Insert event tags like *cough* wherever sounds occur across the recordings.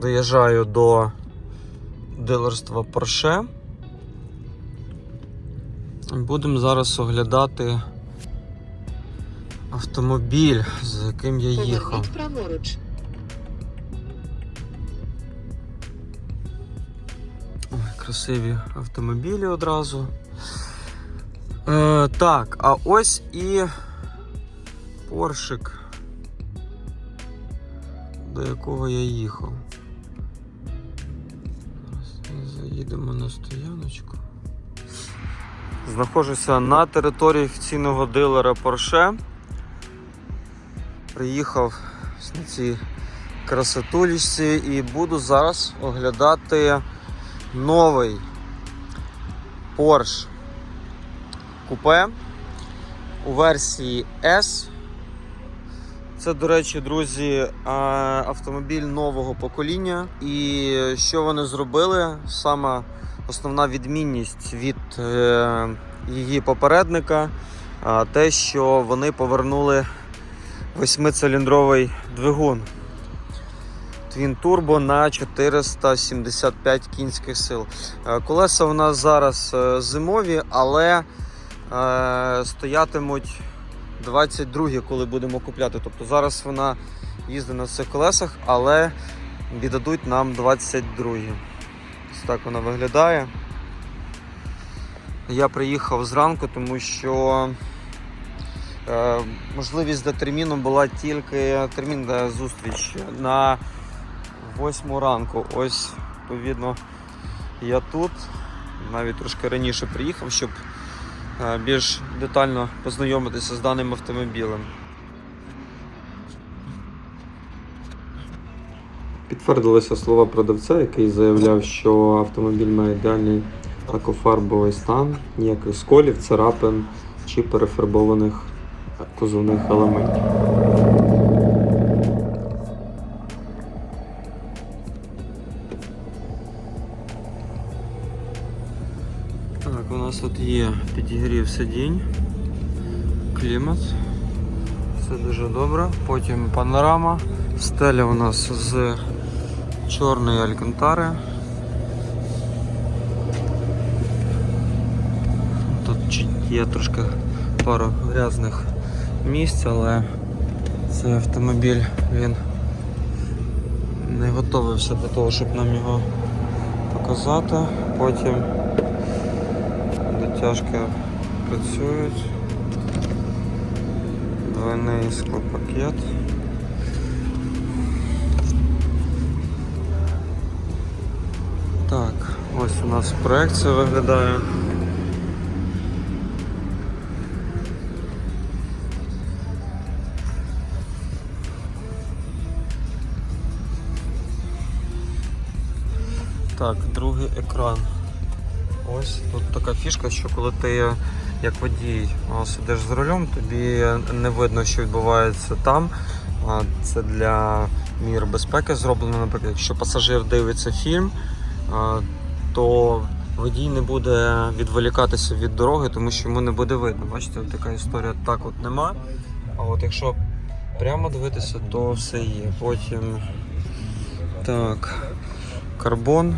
Доїжджаю до дилерства Porsche. Будемо зараз оглядати автомобіль, з яким я їхав. Праворуч. Ой, красиві автомобілі одразу. Е, так, а ось і поршик, до якого я їхав. Заїдемо на стояночку. Знаходжуся на території офіційного дилера Porsche. Приїхав на цій красотулічці і буду зараз оглядати новий Porsche купе у версії S. Це, до речі, друзі, автомобіль нового покоління. І що вони зробили? Сама основна відмінність від е, її попередника, те, що вони повернули восьмициліндровий двигун. Twin Turbo на 475 кінських сил. Е, Колеса у нас зараз е, зимові, але стоятимуть 22, коли будемо купляти. Тобто зараз вона їздить на цих колесах, але віддадуть нам 22. Ось так вона виглядає. Я приїхав зранку, тому що е, можливість до терміну була тільки термін до зустріч на 8 ранку. Ось, відповідно, я тут. Навіть трошки раніше приїхав, щоб більш детально познайомитися з даним автомобілем. Підтвердилися слова продавця, який заявляв, що автомобіль має ідеальний лакофарбовий стан, ніяких сколів, царапин чи перефарбованих кузовних елементів. Так, у нас тут є підігрів сидінь, клімат. Все дуже добре. Потім панорама. Стеля у нас з чорної алькантари. Тут є трошки пару грязних місць, але цей автомобіль він не готовився до того, щоб нам його показати. Потім дотяжки працюють. Двойний склопакет. Так, ось у нас проекція виглядає. Так, другий екран. Ось тут така фішка, що коли ти як водій сидиш за рулем, тобі не видно, що відбувається там. Це для мір безпеки зроблено. Наприклад, якщо пасажир дивиться фільм, то водій не буде відволікатися від дороги, тому що йому не буде видно. Бачите, така історія так от нема. А от якщо прямо дивитися, то все є. Потім так, карбон.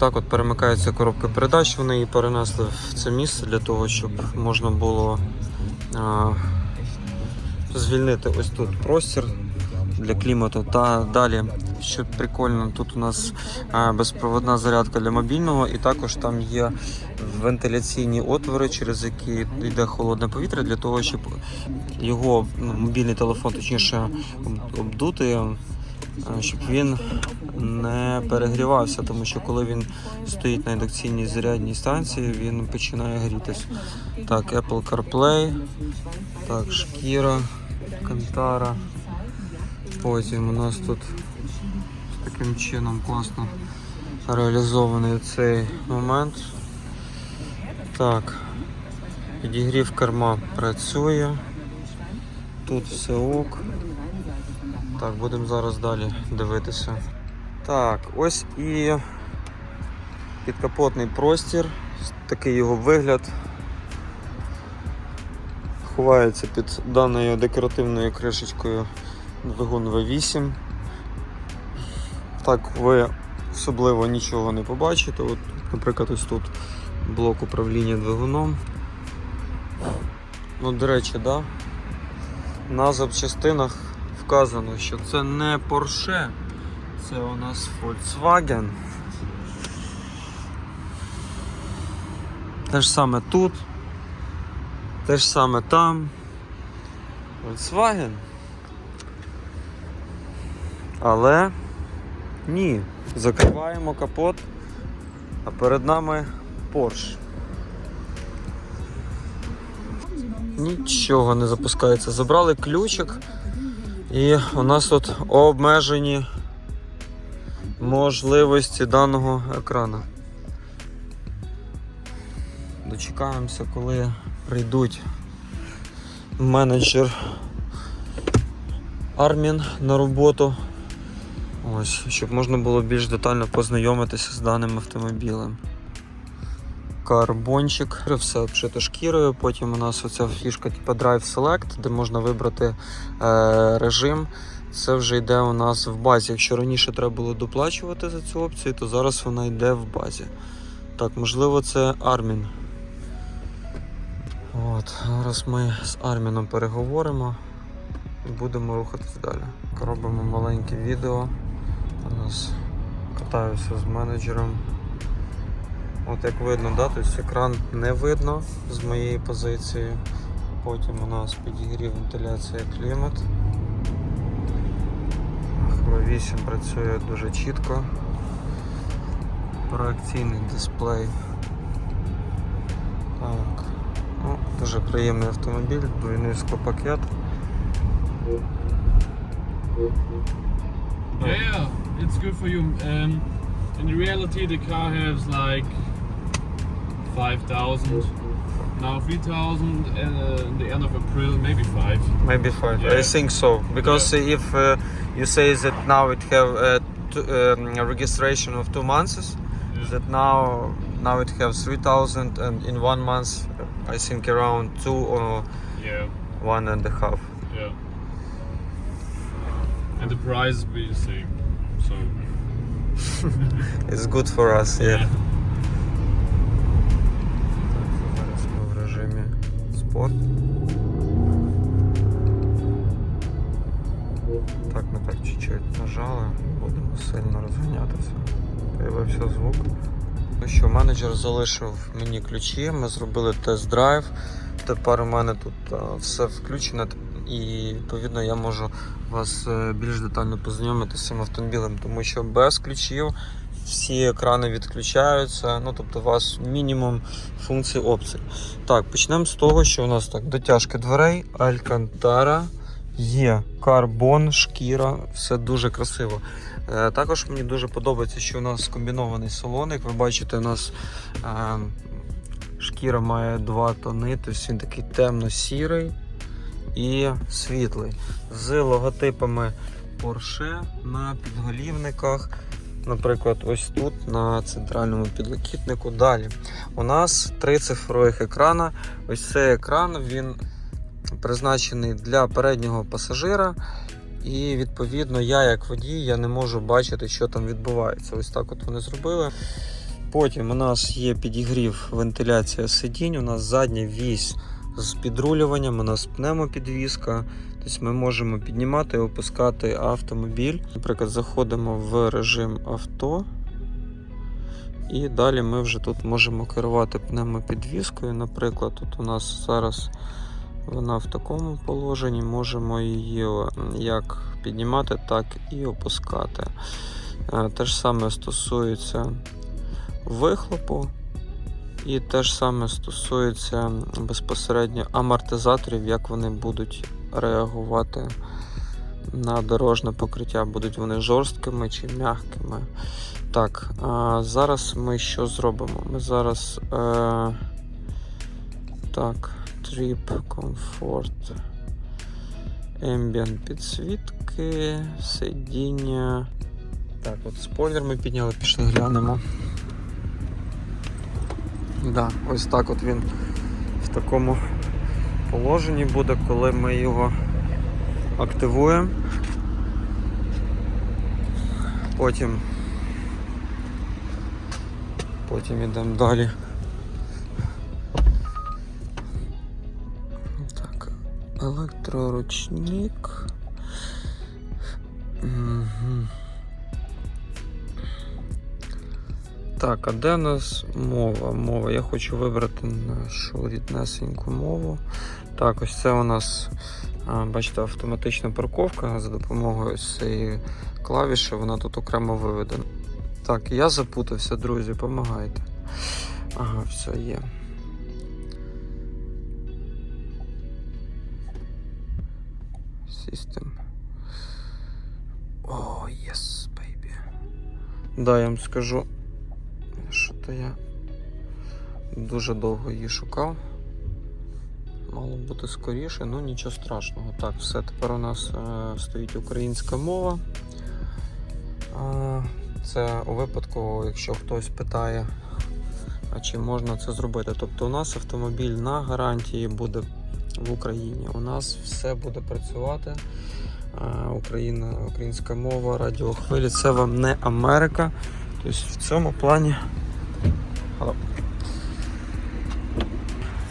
Так от перемикається коробка передач, вони її перенесли в це місце для того, щоб можна було а, звільнити ось тут простір для клімату. Та далі, що прикольно, тут у нас а, безпроводна зарядка для мобільного, і також там є вентиляційні отвори, через які йде холодне повітря, для того, щоб його ну, мобільний телефон точніше обдути. А, Щоб він не перегрівався, тому що коли він стоїть на індукційній зарядній станції, він починає грітись. Так, Apple CarPlay, так, шкіра, кантара. Потім у нас тут таким чином класно реалізований цей момент. Так, підігрів керма працює. Тут все ок. Так, будемо зараз далі дивитися. Так, ось і підкапотний простір, такий його вигляд. Ховається під даною декоративною кришечкою двигун V8. Так ви особливо нічого не побачите. От, наприклад, ось тут блок управління двигуном. Ну, до речі, да, на запчастинах вказано, що це не Porsche, це у нас Volkswagen. Те ж саме тут, те ж саме там. Volkswagen. Але ні, закриваємо капот, а перед нами Porsche. Нічого не запускається. Забрали ключик, і у нас тут обмежені можливості даного екрану. Дочекаємося, коли прийдуть менеджер Армін на роботу. Ось, щоб можна було більш детально познайомитися з даним автомобілем. Карбончик, все обшито шкірою. Потім у нас оця фішка типу Drive Select, де можна вибрати е, режим. Це вже йде у нас в базі. Якщо раніше треба було доплачувати за цю опцію, то зараз вона йде в базі. Так, можливо, це Армін. От, зараз ми з Арміном переговоримо і будемо рухатись далі. Робимо маленьке відео. У нас катаюся з менеджером. От як видно, да, тобто екран не видно з моєї позиції. Потім у нас підігрів вентиляція клімат. Хво 8 працює дуже чітко. Проекційний дисплей. Так. Ну, дуже приємний автомобіль, двойний склопакет. Yeah, it's good for you. Um, in reality, the car has like 5,000, now 3,000, and uh, in the end of April, maybe 5. Maybe five. Yeah. I think so because if uh, you say that now it have uh, t- um, a registration of two months, that now now it have three thousand and in one month I think around two or Yeah, one and a half. yeah. And the price will be the same. So, *laughs* It's good for us. Yeah. Спорт. Так, ми так чуть-чуть нажали, будемо сильно розганятися. Появився звук. Ну що, менеджер залишив мені ключі, ми зробили тест-драйв. Тепер у мене тут все включено і відповідно я можу вас е, більш детально познайомити з цим автомобілем, тому що без ключів всі екрани відключаються. Ну тобто у вас мінімум функцій опцій. Так, почнемо з того, що у нас так дотяжки дверей, алькантара. Є карбон, шкіра, все дуже красиво. Е, також мені дуже подобається, що у нас комбінований салон. Як ви бачите, у нас е, шкіра має два тони, тобто він такий темно-сірий і світлий. З логотипами Porsche на підголівниках. Наприклад, ось тут на центральному підлокітнику. Далі у нас три цифрових екрана. Ось цей екран він призначений для переднього пасажира. І відповідно я, як водій, я не можу бачити, що там відбувається. Ось так от вони зробили. Потім у нас є підігрів вентиляція сидінь, у нас задня вісь з підрулюванням, у нас пневмопідвізка. Тобто ми можемо піднімати і опускати автомобіль. Наприклад, заходимо в режим авто. І далі ми вже тут можемо керувати пневмопідвіскою. Наприклад, тут у нас зараз вона в такому положенні, можемо її як піднімати, так і опускати. Е, Те ж саме стосується вихлопу. І те ж саме стосується безпосередньо амортизаторів, як вони будуть реагувати на дорожне покриття. Будуть вони жорсткими чи м'якими. Так, а зараз ми що зробимо? Ми зараз. Е, так, Trip Comfort. Ambient підсвітки, сидіння. Так, от спойлер ми підняли, пішли глянемо. Да, ось так от він в такому положенні буде, коли ми його активуємо. Потім. Потім йдемо далі. Так, електроручник. Так, а де у нас мова? Мова. Я хочу вибрати нашу ріднесеньку мову. Так, ось це у нас, бачите, автоматична парковка за допомогою цієї клавіші, вона тут окремо виведена. Так, я запутався, друзі, допомагайте. Ага, все є. System. О, yes, baby. Да, я вам скажу, що то я дуже довго її шукав. Мало бути скоріше, ну нічого страшного. Так, все, тепер у нас е, стоїть українська мова. Е, це у випадку, якщо хтось питає, а чи можна це зробити. Тобто у нас автомобіль на гарантії буде в Україні. У нас все буде працювати. Е, Україна, українська мова, радіохвилі. Це вам не Америка. Тобто в цьому плані.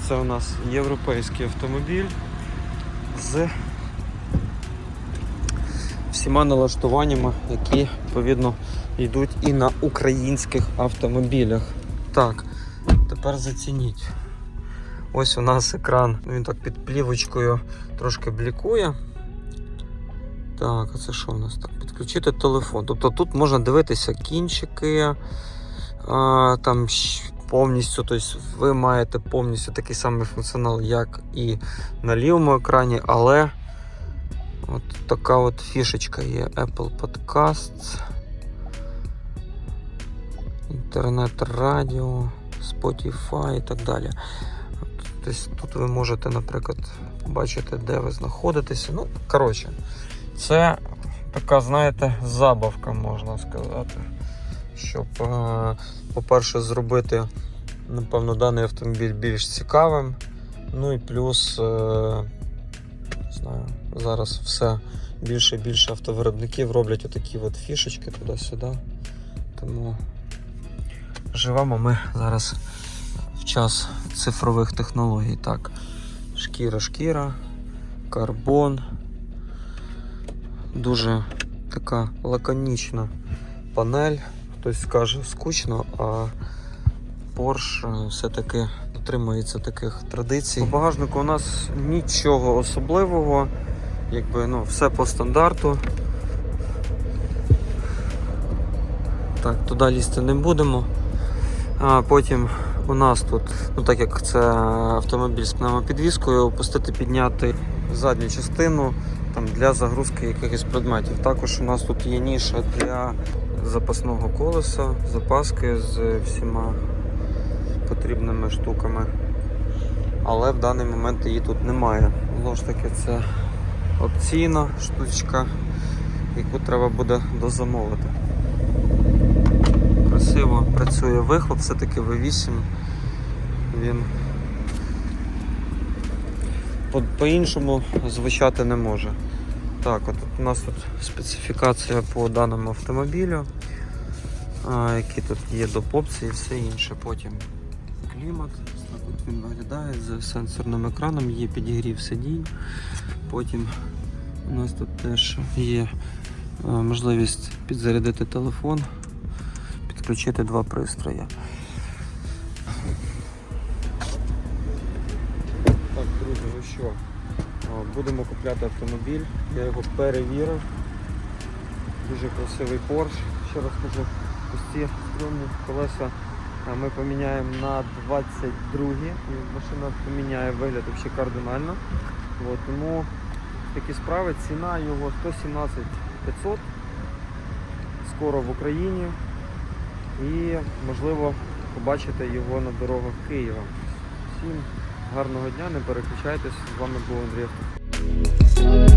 Це у нас європейський автомобіль з всіма налаштуваннями, які відповідно йдуть і на українських автомобілях. Так, тепер зацініть. Ось у нас екран, він так під плівочкою трошки блікує. Так, а це що у нас так? Підключити телефон. Тобто тут можна дивитися кінчики, а, там повністю, тобто ви маєте повністю такий самий функціонал, як і на лівому екрані, але от така от фішечка є Apple Podcasts, інтернет-радіо, Spotify і так далі. Тобто тут ви можете, наприклад, бачити, де ви знаходитеся. Ну, коротше, це така, знаєте, забавка, можна сказати. Щоб, е, по-перше, зробити, напевно, даний автомобіль більш цікавим. Ну і плюс, е, знаю, зараз все більше і більше автовиробників роблять отакі от фішечки туди-сюди. Тому живемо ми зараз в час цифрових технологій. Так, шкіра-шкіра, карбон. Дуже така лаконічна панель. Хтось скаже скучно, а Porsche все-таки дотримується таких традицій. У багажнику у нас нічого особливого, якби ну, все по стандарту. Так, туди лізти не будемо. А потім у нас тут, ну так як це автомобіль з пневмопідвіскою, опустити, підняти задню частину там, для загрузки якихось предметів. Також у нас тут є ніша для запасного колеса, запаски з всіма потрібними штуками. Але в даний момент її тут немає. Знову ж таки, це опційна штучка, яку треба буде дозамовити. Красиво працює вихлоп, все-таки V8. Він по- по-іншому звучати не може. Так, от у нас тут специфікація по даному автомобілю, які тут є доп. опції і все інше. Потім клімат, так от він виглядає з сенсорним екраном, є підігрів сидінь. Потім у нас тут теж є е, можливість підзарядити телефон, підключити два пристрої. Так, друзі, ну що, будемо купляти автомобіль. Я його перевірив. Дуже красивий Porsche. Ще раз кажу, ось ці стрімні колеса ми поміняємо на 22 і машина поміняє вигляд взагалі кардинально. От, тому такі справи. Ціна його 117 500 скоро в Україні. І можливо побачите його на дорогах Києва. Всім гарного дня, не переключайтесь. З вами був Андрій.